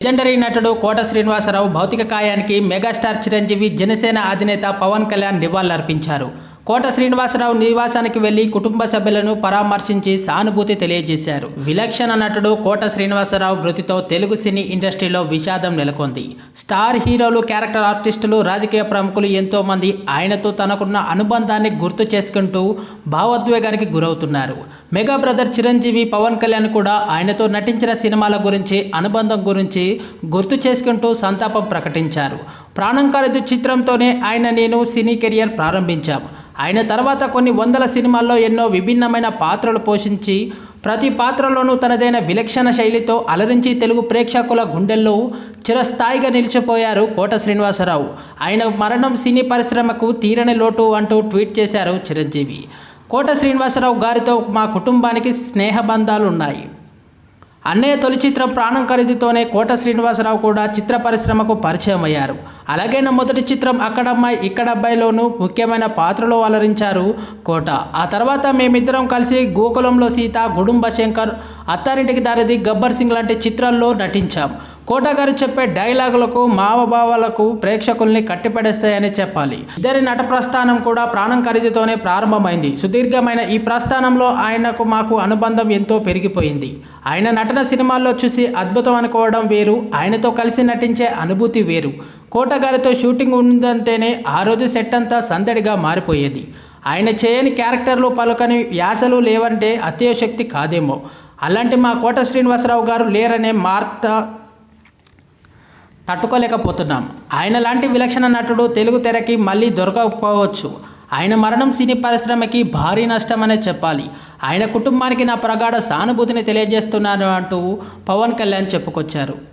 Legendary నటుడు కోట శ్రీనివాసరావు భౌతిక కాయానికి megastar Chiranjeevi Janasena అధినేత పవన్ కళ్యాణ్ నివాళులర్పించారు. కోట శ్రీనివాసరావు నివాసానికి వెళ్ళి కుటుంబ సభ్యులను పరామర్శించి సానుభూతి తెలియజేశారు. విలక్షణ నటుడు కోట శ్రీనివాసరావు మృతితో తెలుగు సినీ ఇండస్ట్రీలో విషాదం నెలకొంది. స్టార్ హీరోలు క్యారెక్టర్ ఆర్టిస్టులు రాజకీయ ప్రముఖులు ఎంతో మంది ఆయనతో తనకున్న అనుబంధాన్ని గుర్తు చేసుకుంటూ భావోద్వేగానికి గురవుతున్నారు. మెగా బ్రదర్ చిరంజీవి పవన్ కళ్యాణ్ కూడా ఆయనతో నటించిన సినిమాల గురించి అనుబంధం గురించి గుర్తు చేసుకుంటూ సంతాపం ప్రకటించారు. ప్రాణం ఖరీదు చిత్రంతోనే ఆయన నేను సినీ కెరియర్ ప్రారంభించాము ఆయన తర్వాత కొన్ని వందల సినిమాల్లో ఎన్నో విభిన్నమైన పాత్రలు పోషించి ప్రతి పాత్రలోనూ తనదైన విలక్షణ శైలితో అలరించి తెలుగు ప్రేక్షకుల గుండెల్లో చిరస్థాయిగా నిలిచిపోయారు కోట శ్రీనివాసరావు. ఆయన మరణం సినీ పరిశ్రమకు తీరని లోటు అంటూ ట్వీట్ చేశారు చిరంజీవి. కోట శ్రీనివాసరావు గారితో మా కుటుంబానికి స్నేహబంధాలు ఉన్నాయి అన్నయ్య తొలి చిత్రం ప్రాణం ఖరీదుతోనే కోట శ్రీనివాసరావు కూడా చిత్ర పరిశ్రమకు పరిచయం అయ్యారు అలాగే నా మొదటి చిత్రం అక్కడమ్మాయి ఇక్కడబ్బాయిలోనూ ముఖ్యమైన పాత్రలో అలరించారు కోట. ఆ తర్వాత మేమిద్దరం కలిసి గోకులంలో సీత గుడుంబ శంకర్ అత్తారింటికి దారిది గబ్బర్ సింగ్ లాంటి చిత్రాల్లో నటించాం. కోట గారు చెప్పే డైలాగులకు మావభావాలకు ప్రేక్షకుల్ని కట్టిపడేస్తాయని చెప్పాలి. ఇద్దరి నట ప్రస్థానం కూడా ప్రాణం ఖరీదుతోనే ప్రారంభమైంది. సుదీర్ఘమైన ఈ ప్రస్థానంలో ఆయనకు మాకు అనుబంధం ఎంతో పెరిగిపోయింది. ఆయన నటన సినిమాల్లో చూసి అద్భుతం అనుకోవడం వేరు ఆయనతో కలిసి నటించే అనుభూతి వేరు. కోట గారితో షూటింగ్ ఉందంటేనే ఆ రోజు సెట్ అంతా సందడిగా మారిపోయేది. ఆయన చేయని క్యారెక్టర్లు పలుకని వ్యాసలు లేవంటే అత్యశక్తి కాదేమో. అలాంటి మా కోట శ్రీనివాసరావు గారు లేరనే మార్త తట్టుకోలేకపోతున్నాం. ఆయన లాంటి విలక్షణ నటుడు తెలుగు తెరకి మళ్ళీ దొరకకపోవచ్చు. ఆయన మరణం సినీ పరిశ్రమకి భారీ నష్టమనే చెప్పాలి. ఆయన కుటుంబానికి నా ప్రగాఢ సానుభూతిని తెలియజేస్తున్నాను అంటూ పవన్ కళ్యాణ్ చెప్పుకొచ్చారు.